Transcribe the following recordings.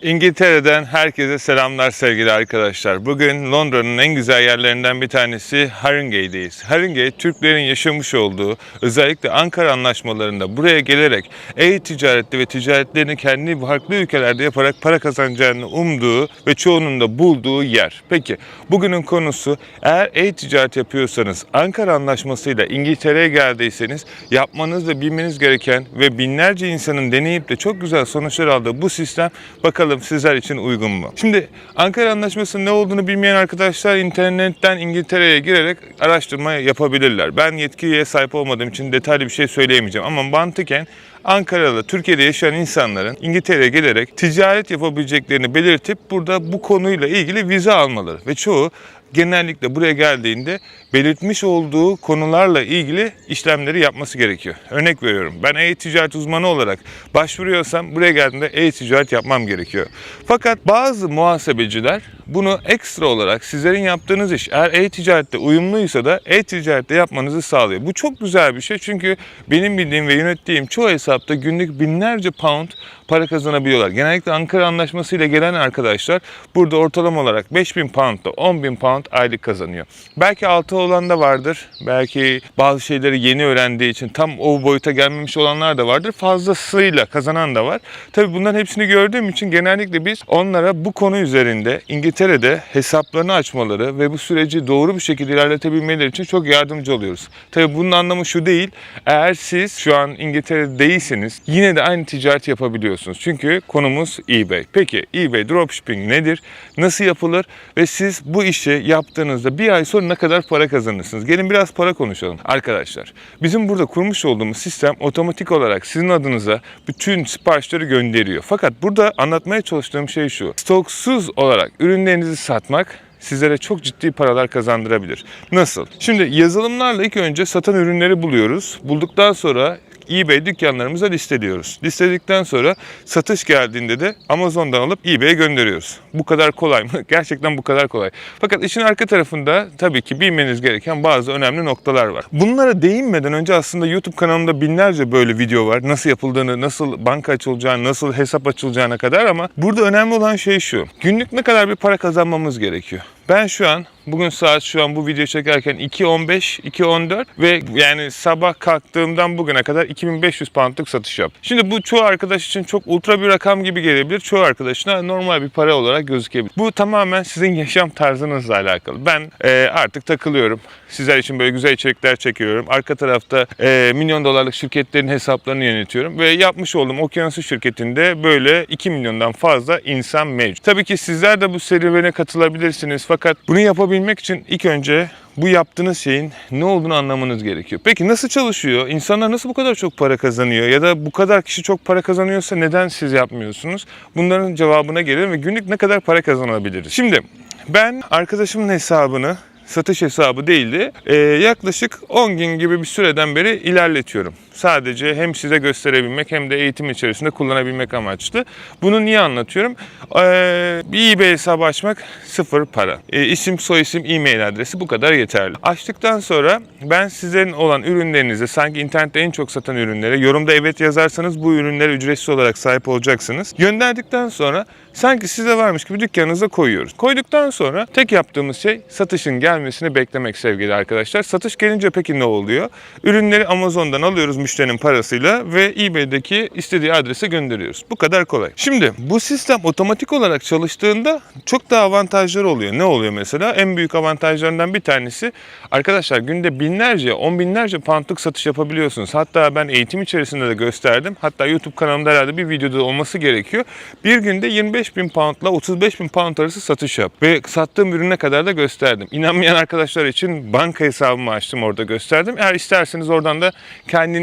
İngiltere'den herkese selamlar sevgili arkadaşlar. Bugün Londra'nın en güzel yerlerinden bir tanesi Haringey'deyiz. Haringey, Türklerin yaşamış olduğu, özellikle Ankara anlaşmalarında buraya gelerek e-ticarette ve ticaretlerini kendi farklı ülkelerde yaparak para kazanacağını umduğu ve çoğunun da bulduğu yer. Peki, bugünün konusu eğer e-ticaret yapıyorsanız, Ankara anlaşmasıyla İngiltere'ye geldiyseniz yapmanız ve bilmeniz gereken ve binlerce insanın deneyip de çok güzel sonuçlar aldığı bu sistem bakalım sizler için uygun mu? Şimdi Ankara Anlaşması'nın ne olduğunu bilmeyen arkadaşlar internetten İngiltere'ye girerek araştırma yapabilirler. Ben yetkiye sahip olmadığım için detaylı bir şey söyleyemeyeceğim ama mantıken Ankaralı, Türkiye'de yaşayan insanların İngiltere'ye gelerek ticaret yapabileceklerini belirtip burada bu konuyla ilgili vize almaları ve çoğu genellikle buraya geldiğinde belirtmiş olduğu konularla ilgili işlemleri yapması gerekiyor. Örnek veriyorum ben e-ticaret uzmanı olarak başvuruyorsam buraya geldiğimde e-ticaret yapmam gerekiyor. Fakat bazı muhasebeciler bunu ekstra olarak sizlerin yaptığınız iş eğer e-ticarette uyumluysa da e-ticarette yapmanızı sağlıyor. Bu çok güzel bir şey çünkü benim bildiğim ve yönettiğim çoğu hesapta günlük binlerce pound para kazanabiliyorlar. Genellikle Ankara Anlaşması ile gelen arkadaşlar burada ortalama olarak 5000 pound da 10.000 pound aylık kazanıyor. Belki altı olan da vardır. Belki bazı şeyleri yeni öğrendiği için tam o boyuta gelmemiş olanlar da vardır. Fazlasıyla kazanan da var. Tabii bunların hepsini gördüğüm için genellikle biz onlara bu konu üzerinde İngiltere'de hesaplarını açmaları ve bu süreci doğru bir şekilde ilerletebilmeleri için çok yardımcı oluyoruz. Tabii bunun anlamı şu değil. Eğer siz şu an İngiltere'de değilseniz yine de aynı ticaret yapabiliyorsunuz. Çünkü konumuz eBay. Peki eBay dropshipping nedir? Nasıl yapılır? Ve siz bu işi yaptığınızda bir ay sonra ne kadar para kazanırsınız? Gelin biraz para konuşalım. Arkadaşlar bizim burada kurmuş olduğumuz sistem otomatik olarak sizin adınıza bütün siparişleri gönderiyor. Fakat burada anlatmaya çalıştığım şey şu. Stoksuz olarak ürünlerinizi satmak sizlere çok ciddi paralar kazandırabilir. Nasıl? Şimdi yazılımlarla ilk önce satan ürünleri buluyoruz. Bulduktan sonra eBay dükkanlarımıza listeliyoruz. Listeledikten sonra satış geldiğinde de Amazon'dan alıp eBay'e gönderiyoruz. Bu kadar kolay mı? Gerçekten bu kadar kolay. Fakat işin arka tarafında tabii ki bilmeniz gereken bazı önemli noktalar var. Bunlara değinmeden önce aslında YouTube kanalımda binlerce böyle video var. Nasıl yapıldığını, nasıl banka açılacağını, nasıl hesap açılacağına kadar ama burada önemli olan şey şu. Günlük ne kadar bir para kazanmamız gerekiyor? Ben şu an bugün saat şu an bu video çekerken 2.15, 2.14 ve yani sabah kalktığımdan bugüne kadar 2500 poundluk satış yap. Şimdi bu çoğu arkadaş için çok ultra bir rakam gibi gelebilir. Çoğu arkadaşına normal bir para olarak gözükebilir. Bu tamamen sizin yaşam tarzınızla alakalı. Ben e, artık takılıyorum. Sizler için böyle güzel içerikler çekiyorum. Arka tarafta e, milyon dolarlık şirketlerin hesaplarını yönetiyorum ve yapmış olduğum Okyanusu şirketinde böyle 2 milyondan fazla insan mevcut. Tabii ki sizler de bu serüvene katılabilirsiniz fakat bunu yapabilmek için ilk önce bu yaptığınız şeyin ne olduğunu anlamanız gerekiyor. Peki nasıl çalışıyor? İnsanlar nasıl bu kadar çok para kazanıyor? Ya da bu kadar kişi çok para kazanıyorsa neden siz yapmıyorsunuz? Bunların cevabına gelelim ve günlük ne kadar para kazanabiliriz? Şimdi ben arkadaşımın hesabını satış hesabı değildi. Ee, yaklaşık 10 gün gibi bir süreden beri ilerletiyorum. Sadece hem size gösterebilmek hem de eğitim içerisinde kullanabilmek amaçlı. Bunu niye anlatıyorum? Ee, bir eBay hesabı açmak sıfır para. Ee, isim, soyisim, e-mail adresi bu kadar yeterli. Açtıktan sonra ben sizlerin olan ürünlerinize sanki internette en çok satan ürünlere yorumda evet yazarsanız bu ürünlere ücretsiz olarak sahip olacaksınız. Gönderdikten sonra sanki size varmış gibi dükkanınıza koyuyoruz. Koyduktan sonra tek yaptığımız şey satışın gelmesini beklemek sevgili arkadaşlar. Satış gelince peki ne oluyor? Ürünleri Amazon'dan alıyoruz müşterinin parasıyla ve eBay'deki istediği adrese gönderiyoruz. Bu kadar kolay. Şimdi bu sistem otomatik olarak çalıştığında çok daha avantajları oluyor. Ne oluyor mesela? En büyük avantajlarından bir tanesi arkadaşlar günde binlerce, on binlerce poundluk satış yapabiliyorsunuz. Hatta ben eğitim içerisinde de gösterdim. Hatta YouTube kanalımda herhalde bir videoda olması gerekiyor. Bir günde 25 bin poundla 35 bin pound arası satış yap. Ve sattığım ürüne kadar da gösterdim. İnanmayan arkadaşlar için banka hesabımı açtım orada gösterdim. Eğer isterseniz oradan da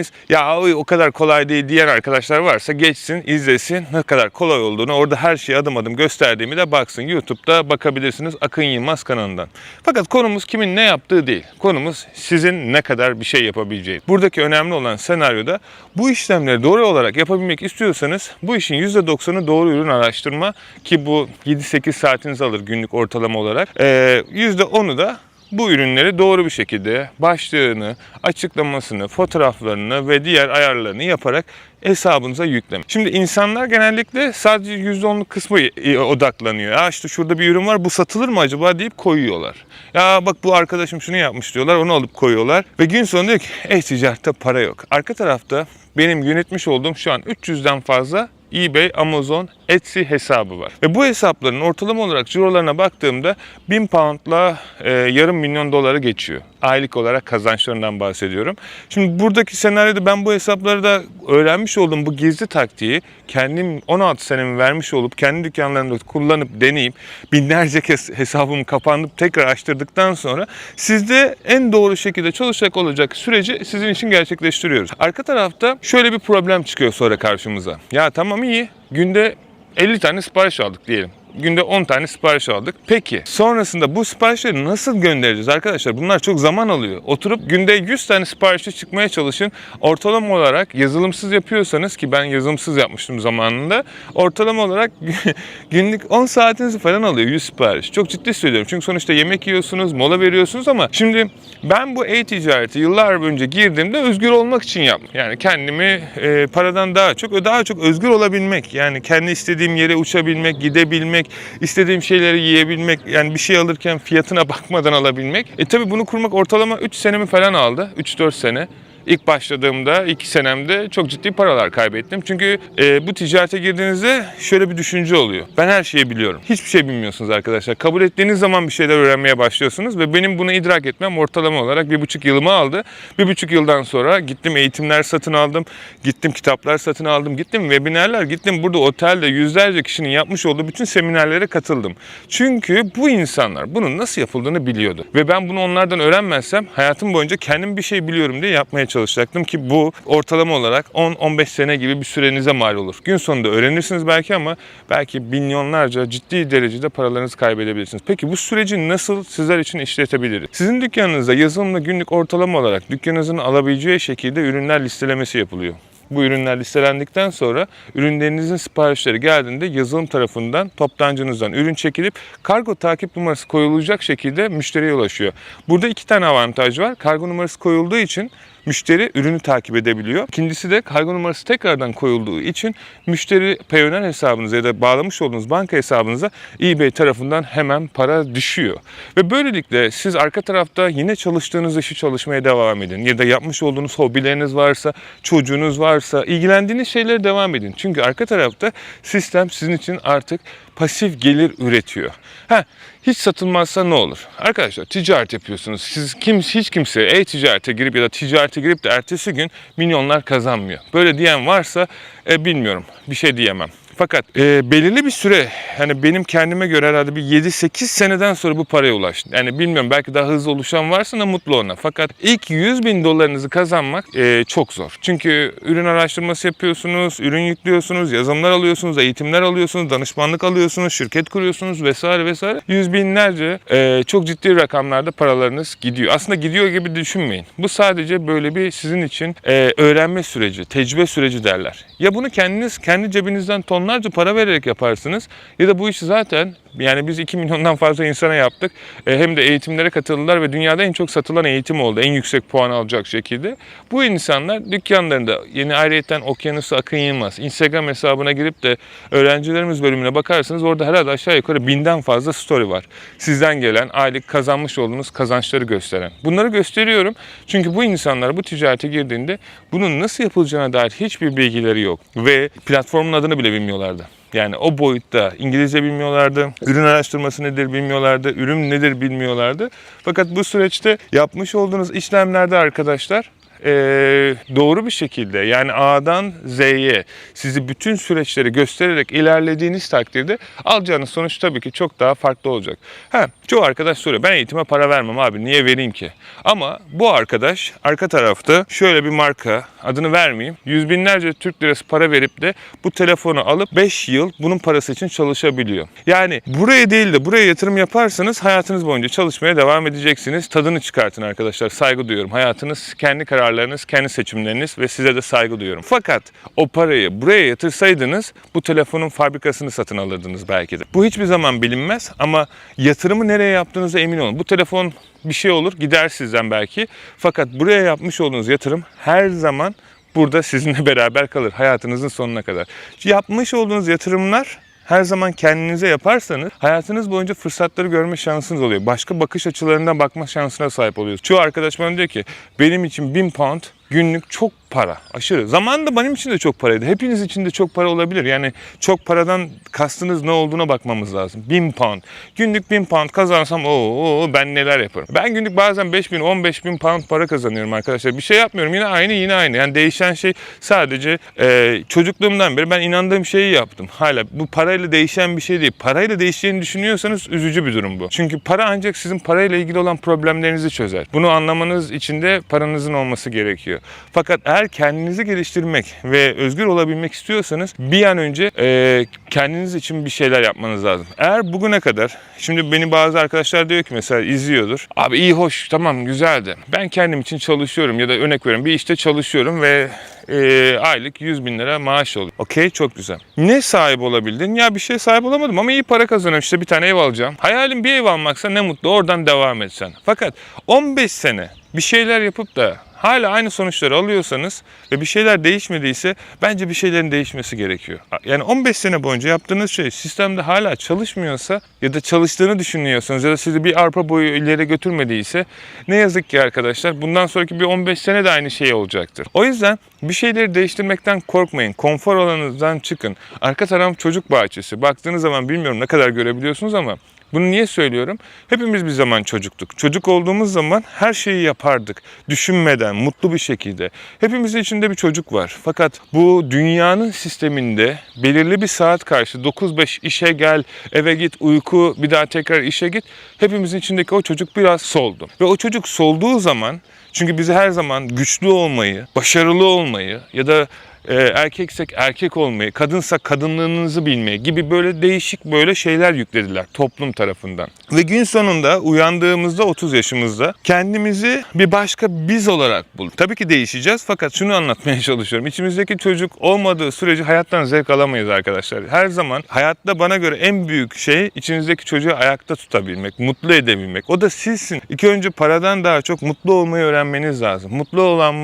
kendiniz ya oy, o kadar kolay değil diyen arkadaşlar varsa geçsin, izlesin ne kadar kolay olduğunu orada her şeyi adım adım gösterdiğimi de baksın. YouTube'da bakabilirsiniz Akın Yılmaz kanalından. Fakat konumuz kimin ne yaptığı değil. Konumuz sizin ne kadar bir şey yapabileceğiniz. Buradaki önemli olan senaryoda bu işlemleri doğru olarak yapabilmek istiyorsanız bu işin %90'ı doğru ürün araştırma ki bu 7-8 saatinizi alır günlük ortalama olarak. Ee, %10'u da bu ürünleri doğru bir şekilde başlığını, açıklamasını, fotoğraflarını ve diğer ayarlarını yaparak hesabınıza yükleme. Şimdi insanlar genellikle sadece %10'luk kısmı e, odaklanıyor. Ya işte şurada bir ürün var bu satılır mı acaba deyip koyuyorlar. Ya bak bu arkadaşım şunu yapmış diyorlar onu alıp koyuyorlar. Ve gün sonunda diyor ki e-ticarette para yok. Arka tarafta benim yönetmiş olduğum şu an 300'den fazla eBay, Amazon, Etsy hesabı var. Ve bu hesapların ortalama olarak cirolarına baktığımda 1000 poundla e, yarım milyon doları geçiyor. Aylık olarak kazançlarından bahsediyorum. Şimdi buradaki senaryoda ben bu hesapları da öğrenmiş olduğum bu gizli taktiği kendim 16 senemi vermiş olup kendi dükkanlarımda kullanıp deneyip binlerce kez hesabım kapanıp tekrar açtırdıktan sonra sizde en doğru şekilde çalışacak olacak süreci sizin için gerçekleştiriyoruz. Arka tarafta şöyle bir problem çıkıyor sonra karşımıza. Ya tamam iyi günde 50 tane sipariş aldık diyelim. Günde 10 tane sipariş aldık. Peki sonrasında bu siparişleri nasıl göndereceğiz arkadaşlar? Bunlar çok zaman alıyor. Oturup günde 100 tane siparişe çıkmaya çalışın. Ortalama olarak yazılımsız yapıyorsanız ki ben yazılımsız yapmıştım zamanında. Ortalama olarak günlük 10 saatinizi falan alıyor 100 sipariş. Çok ciddi söylüyorum. Çünkü sonuçta yemek yiyorsunuz, mola veriyorsunuz ama şimdi ben bu e-ticareti yıllar önce girdiğimde özgür olmak için yaptım. Yani kendimi e, paradan daha çok, daha çok özgür olabilmek. Yani kendi istediğim yere uçabilmek, gidebilmek, istediğim şeyleri yiyebilmek. Yani bir şey alırken fiyatına bakmadan alabilmek. E tabi bunu kurmak ortalama 3 senemi falan aldı. 3-4 sene. İlk başladığımda, ilk senemde çok ciddi paralar kaybettim. Çünkü e, bu ticarete girdiğinizde şöyle bir düşünce oluyor. Ben her şeyi biliyorum. Hiçbir şey bilmiyorsunuz arkadaşlar. Kabul ettiğiniz zaman bir şeyler öğrenmeye başlıyorsunuz ve benim bunu idrak etmem ortalama olarak bir buçuk yılımı aldı. Bir buçuk yıldan sonra gittim eğitimler satın aldım. Gittim kitaplar satın aldım. Gittim webinarlar. Gittim burada otelde yüzlerce kişinin yapmış olduğu bütün seminerlere katıldım. Çünkü bu insanlar bunun nasıl yapıldığını biliyordu. Ve ben bunu onlardan öğrenmezsem hayatım boyunca kendim bir şey biliyorum diye yapmaya çalışacaktım ki bu ortalama olarak 10-15 sene gibi bir sürenize mal olur. Gün sonunda öğrenirsiniz belki ama belki milyonlarca ciddi derecede paralarınızı kaybedebilirsiniz. Peki bu süreci nasıl sizler için işletebiliriz? Sizin dükkanınızda yazılımla günlük ortalama olarak dükkanınızın alabileceği şekilde ürünler listelemesi yapılıyor. Bu ürünler listelendikten sonra ürünlerinizin siparişleri geldiğinde yazılım tarafından toptancınızdan ürün çekilip kargo takip numarası koyulacak şekilde müşteriye ulaşıyor. Burada iki tane avantaj var. Kargo numarası koyulduğu için müşteri ürünü takip edebiliyor. İkincisi de kargo numarası tekrardan koyulduğu için müşteri Payoneer hesabınıza ya da bağlamış olduğunuz banka hesabınıza eBay tarafından hemen para düşüyor. Ve böylelikle siz arka tarafta yine çalıştığınız işi çalışmaya devam edin. Ya da yapmış olduğunuz hobileriniz varsa, çocuğunuz varsa, ilgilendiğiniz şeylere devam edin. Çünkü arka tarafta sistem sizin için artık pasif gelir üretiyor. Ha, hiç satılmazsa ne olur? Arkadaşlar ticaret yapıyorsunuz. Siz kim, hiç kimse e-ticarete girip ya da ticarete girip de ertesi gün milyonlar kazanmıyor. Böyle diyen varsa e, bilmiyorum. Bir şey diyemem. Fakat e, belirli bir süre hani benim kendime göre herhalde bir 7-8 seneden sonra bu paraya ulaştım. Yani bilmiyorum belki daha hızlı oluşan varsa da mutlu ona. Fakat ilk 100 bin dolarınızı kazanmak e, çok zor. Çünkü ürün araştırması yapıyorsunuz, ürün yüklüyorsunuz, yazılımlar alıyorsunuz, eğitimler alıyorsunuz, danışmanlık alıyorsunuz, şirket kuruyorsunuz vesaire vesaire. Yüz binlerce e, çok ciddi rakamlarda paralarınız gidiyor. Aslında gidiyor gibi düşünmeyin. Bu sadece böyle bir sizin için e, öğrenme süreci, tecrübe süreci derler. Ya bunu kendiniz kendi cebinizden tonlarca para vererek yaparsınız. Ya da bu işi zaten yani biz 2 milyondan fazla insana yaptık. E, hem de eğitimlere katıldılar ve dünyada en çok satılan eğitim oldu. En yüksek puan alacak şekilde. Bu insanlar dükkanlarında yeni ayrıyeten Okyanusu Akın Yılmaz Instagram hesabına girip de öğrencilerimiz bölümüne bakarsanız orada herhalde aşağı yukarı binden fazla story var. Sizden gelen aylık kazanmış olduğunuz kazançları gösteren. Bunları gösteriyorum çünkü bu insanlar bu ticarete girdiğinde bunun nasıl yapılacağına dair hiçbir bilgileri yok. Ve platformun adını bile bilmiyorlardı. Yani o boyutta İngilizce bilmiyorlardı, ürün araştırması nedir bilmiyorlardı, ürün nedir bilmiyorlardı. Fakat bu süreçte yapmış olduğunuz işlemlerde arkadaşlar eee, doğru bir şekilde yani A'dan Z'ye sizi bütün süreçleri göstererek ilerlediğiniz takdirde alacağınız sonuç tabii ki çok daha farklı olacak. Ha, çoğu arkadaş soruyor ben eğitime para vermem abi niye vereyim ki? Ama bu arkadaş arka tarafta şöyle bir marka adını vermeyeyim. Yüz binlerce Türk lirası para verip de bu telefonu alıp 5 yıl bunun parası için çalışabiliyor. Yani buraya değil de buraya yatırım yaparsanız hayatınız boyunca çalışmaya devam edeceksiniz. Tadını çıkartın arkadaşlar. Saygı duyuyorum. Hayatınız kendi kararlarınız, kendi seçimleriniz ve size de saygı duyuyorum. Fakat o parayı buraya yatırsaydınız bu telefonun fabrikasını satın alırdınız belki de. Bu hiçbir zaman bilinmez ama yatırımı nereye yaptığınıza emin olun. Bu telefon bir şey olur gider sizden belki. Fakat buraya yapmış olduğunuz yatırım her zaman burada sizinle beraber kalır hayatınızın sonuna kadar. Yapmış olduğunuz yatırımlar her zaman kendinize yaparsanız hayatınız boyunca fırsatları görme şansınız oluyor. Başka bakış açılarından bakma şansına sahip oluyorsunuz. Çoğu arkadaş bana diyor ki benim için 1000 pound günlük çok para. Aşırı. Zamanında benim için de çok paraydı. Hepiniz için de çok para olabilir. Yani çok paradan kastınız ne olduğuna bakmamız lazım. 1000 pound. Günlük 1000 pound kazansam o ben neler yaparım. Ben günlük bazen 5000 15000 pound para kazanıyorum arkadaşlar. Bir şey yapmıyorum. Yine aynı yine aynı. Yani değişen şey sadece e, çocukluğumdan beri ben inandığım şeyi yaptım. Hala bu parayla değişen bir şey değil. Parayla değişeceğini düşünüyorsanız üzücü bir durum bu. Çünkü para ancak sizin parayla ilgili olan problemlerinizi çözer. Bunu anlamanız için de paranızın olması gerekiyor. Fakat eğer kendinizi geliştirmek ve özgür olabilmek istiyorsanız bir an önce e, kendiniz için bir şeyler yapmanız lazım. Eğer bugüne kadar, şimdi beni bazı arkadaşlar diyor ki mesela izliyordur. Abi iyi hoş tamam güzeldi. Ben kendim için çalışıyorum ya da örnek veriyorum bir işte çalışıyorum ve e, aylık 100 bin lira maaş oluyor. Okey çok güzel. Ne sahip olabildin? Ya bir şey sahip olamadım ama iyi para kazanıyorum işte bir tane ev alacağım. Hayalim bir ev almaksa ne mutlu oradan devam etsen. Fakat 15 sene bir şeyler yapıp da hala aynı sonuçları alıyorsanız ve bir şeyler değişmediyse bence bir şeylerin değişmesi gerekiyor. Yani 15 sene boyunca yaptığınız şey sistemde hala çalışmıyorsa ya da çalıştığını düşünüyorsanız ya da sizi bir arpa boyu ileri götürmediyse ne yazık ki arkadaşlar bundan sonraki bir 15 sene de aynı şey olacaktır. O yüzden bir şeyleri değiştirmekten korkmayın. Konfor alanınızdan çıkın. Arka taraf çocuk bahçesi. Baktığınız zaman bilmiyorum ne kadar görebiliyorsunuz ama bunu niye söylüyorum? Hepimiz bir zaman çocuktuk. Çocuk olduğumuz zaman her şeyi yapardık. Düşünmeden, mutlu bir şekilde. Hepimizin içinde bir çocuk var. Fakat bu dünyanın sisteminde belirli bir saat karşı 9-5 işe gel, eve git, uyku, bir daha tekrar işe git. Hepimizin içindeki o çocuk biraz soldu. Ve o çocuk solduğu zaman çünkü bize her zaman güçlü olmayı, başarılı olmayı ya da e, erkeksek erkek olmayı, kadınsak kadınlığınızı bilmeyi gibi böyle değişik böyle şeyler yüklediler toplum tarafından. Ve gün sonunda uyandığımızda 30 yaşımızda kendimizi bir başka biz olarak bulduk. Tabii ki değişeceğiz fakat şunu anlatmaya çalışıyorum. İçimizdeki çocuk olmadığı sürece hayattan zevk alamayız arkadaşlar. Her zaman hayatta bana göre en büyük şey içinizdeki çocuğu ayakta tutabilmek, mutlu edebilmek. O da sizsin. İlk önce paradan daha çok mutlu olmayı öğrenmeniz lazım. Mutlu olan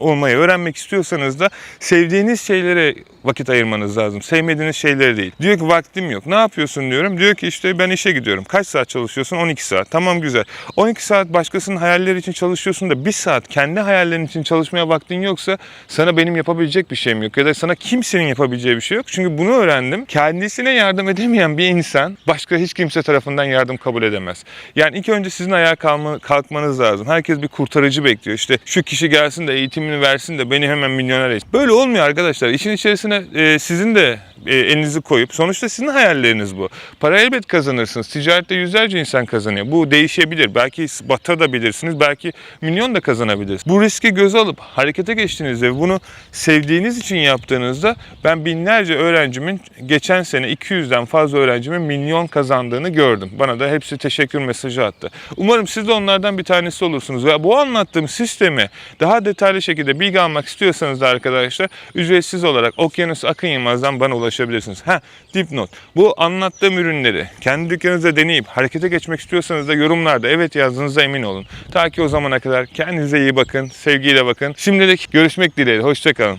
olmayı öğrenmek istiyorsanız da sevdiğiniz şeylere vakit ayırmanız lazım. Sevmediğiniz şeylere değil. Diyor ki vaktim yok. Ne yapıyorsun diyorum. Diyor ki işte ben işe gidiyorum. Kaç saat çalışıyorsun? 12 saat. Tamam güzel. 12 saat başkasının hayalleri için çalışıyorsun da bir saat kendi hayallerin için çalışmaya vaktin yoksa sana benim yapabilecek bir şeyim yok. Ya da sana kimsenin yapabileceği bir şey yok. Çünkü bunu öğrendim. Kendisine yardım edemeyen bir insan başka hiç kimse tarafından yardım kabul edemez. Yani ilk önce sizin ayağa kalma, kalkmanız lazım. Herkes bir kurtarıcı bekliyor. İşte şu kişi gelsin de eğitimini versin de beni hemen milyoner etsin. Böyle olmuyor arkadaşlar. İşin içerisine e, sizin de e, elinizi koyup sonuçta sizin hayalleriniz bu. Para elbet kazanırsınız. Ticarette yüzlerce insan kazanıyor. Bu değişebilir. Belki batabilirsiniz. Belki milyon da kazanabilirsiniz. Bu riski göze alıp harekete geçtiğinizde bunu sevdiğiniz için yaptığınızda ben binlerce öğrencimin geçen sene 200'den fazla öğrencimin milyon kazandığını gördüm. Bana da hepsi teşekkür mesajı attı. Umarım siz de onlardan bir tanesi olursunuz. Ve bu anlattığım sistemi daha detaylı şekilde bilgi almak istiyorsanız da arkadaşlar ücretsiz olarak Okyanus Akın Yılmaz'dan bana ulaşabilirsiniz. Ha dipnot. Bu anlattığım ürünleri kendi dükkanınızda deneyip harekete geçmek istiyorsanız da yorumlarda evet yazdığınızda emin olun. Ta ki o zamana kadar kendinize iyi bakın, sevgiyle bakın. Şimdilik görüşmek dileğiyle. Hoşçakalın.